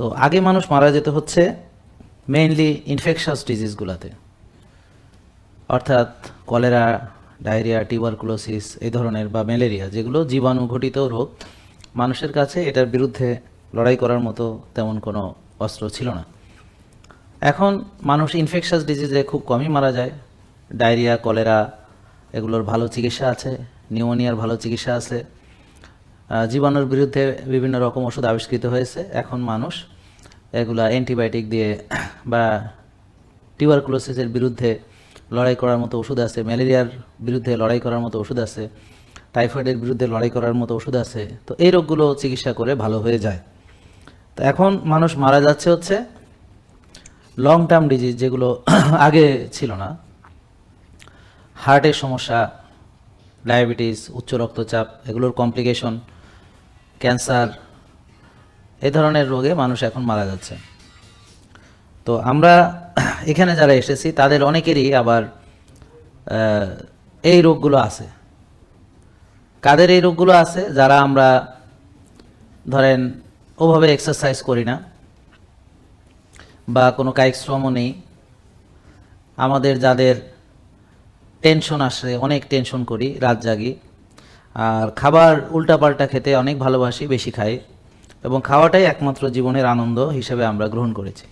তো আগে মানুষ মারা যেত হচ্ছে মেইনলি ইনফেকশাস ডিজিজগুলোতে অর্থাৎ কলেরা, ডায়রিয়া টিউবারকুলোসিস এই ধরনের বা ম্যালেরিয়া যেগুলো জীবাণু ঘটিত রোগ, মানুষের কাছে এটার বিরুদ্ধে লড়াই করার মতো তেমন কোনো অস্ত্র ছিল না। এখন মানুষ ইনফেকশাস ডিজিজে খুব কমই মারা যায়। ডায়রিয়া, কলেরা, এগুলোর ভালো চিকিৎসা আছে নিউমোনিয়ার ভালো চিকিৎসা আছে। জীবাণুর বিরুদ্ধে বিভিন্ন রকম ওষুধ আবিষ্কৃত হয়েছে। এখন মানুষ এগুলা অ্যান্টিবায়োটিক দিয়ে বা টিউবারকুলোসিসের বিরুদ্ধে লড়াই করার মতো ওষুধ আছে, ম্যালেরিয়ার বিরুদ্ধে লড়াই করার মতো ওষুধ আছে, টাইফয়েডের বিরুদ্ধে লড়াই করার মতো ওষুধ আছে। তো এই রোগগুলো চিকিৎসা করে ভালো হয়ে যায়। তো এখন মানুষ মারা যাচ্ছে হচ্ছে লং টার্ম ডিজিজ যেগুলো আগে ছিল না। হার্টের সমস্যা ডায়াবেটিস উচ্চ রক্তচাপ, এগুলোর কমপ্লিকেশন ক্যান্সার, এই ধরনের রোগে মানুষ এখন মারা যাচ্ছে। তো আমরা এখানে যারা এসেছি, তাদের অনেকেরই আবার এই রোগগুলো আছে। কাদের এই রোগগুলো আছে, যারা আমরা, ধরেন, ওভাবে এক্সারসাইজ করি না, বা কোনো কায়িক শ্রমও নেই, আমাদের যাদের টেনশন আসে, অনেক টেনশন করি, রাত জাগি। আর খাবার উল্টাপাল্টা খেতে অনেক ভালোবাসি, বেশি খাই। এবং খাওয়াটাই একমাত্র জীবনের আনন্দ হিসেবে আমরা গ্রহণ করেছি।